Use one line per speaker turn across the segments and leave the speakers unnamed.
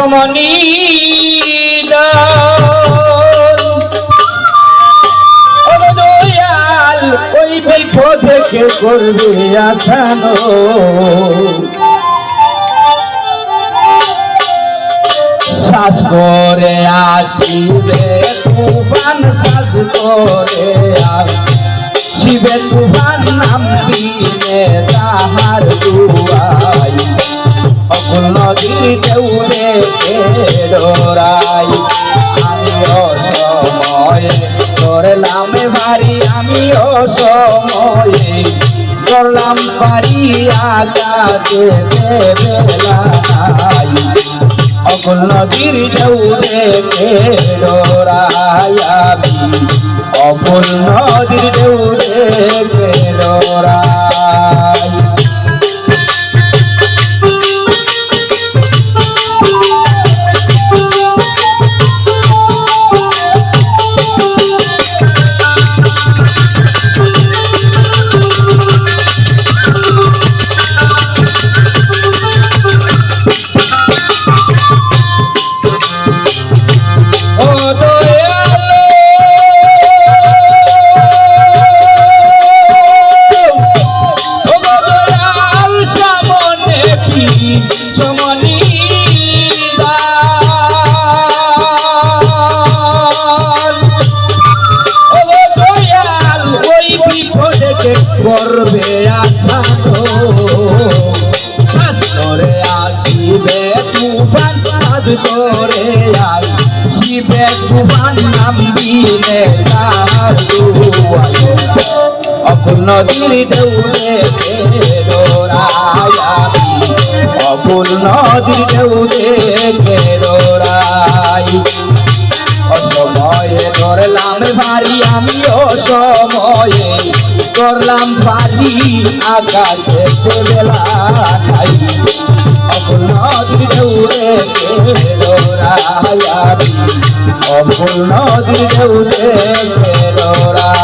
সমনি দয়াল, ওই বিপদে কে করবে আসানো শ্বাস করে আসিবে তুফান, শ্বাস করে আসিবে। তুফান নাম দিলে তাহার দুয়াই। অকুল নদীর তোর নামে ভারি আমি অসময়ে করলাম পারি আকাশে বেলাই অকুল নদীর দেউরে ডোরাই আমি। অকুল নদীর দেউরে ডোরাই নদীর ঢেউলে ডোরাই অকুল নদীর ঢেউলে ডোরাই অসময়ে ধরলাম ভারী, আমি অসময়ে করলাম ভারী, আকাশে বেলা নাই অকুল নদীর ঢেউরে ডোরাই অকুল নদীর ঢেউরে ডোরাই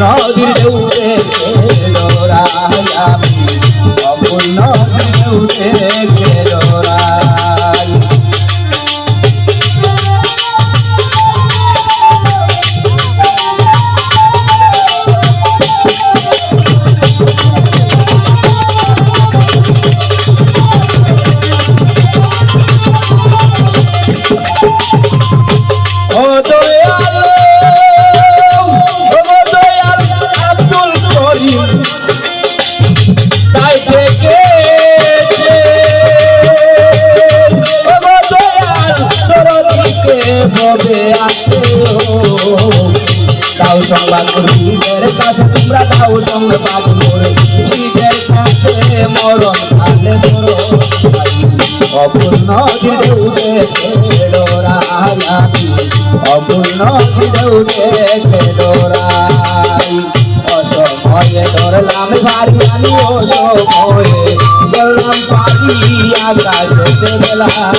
নদীর ঢেউতে গেল রাজা নদীর ঢেউতে গেলোরাই আসে। দাও সংবাদ মুর্শিদের কাছে তোমরা দাও সংবাদ মুর্শিদের কাছে মরণ কালে মরণ। অপূর্ণ অপূর্ণ অসময়ে ধরলাম ভারি আনি অসময়ে। ধরলাম পারি আকাশে বেলা।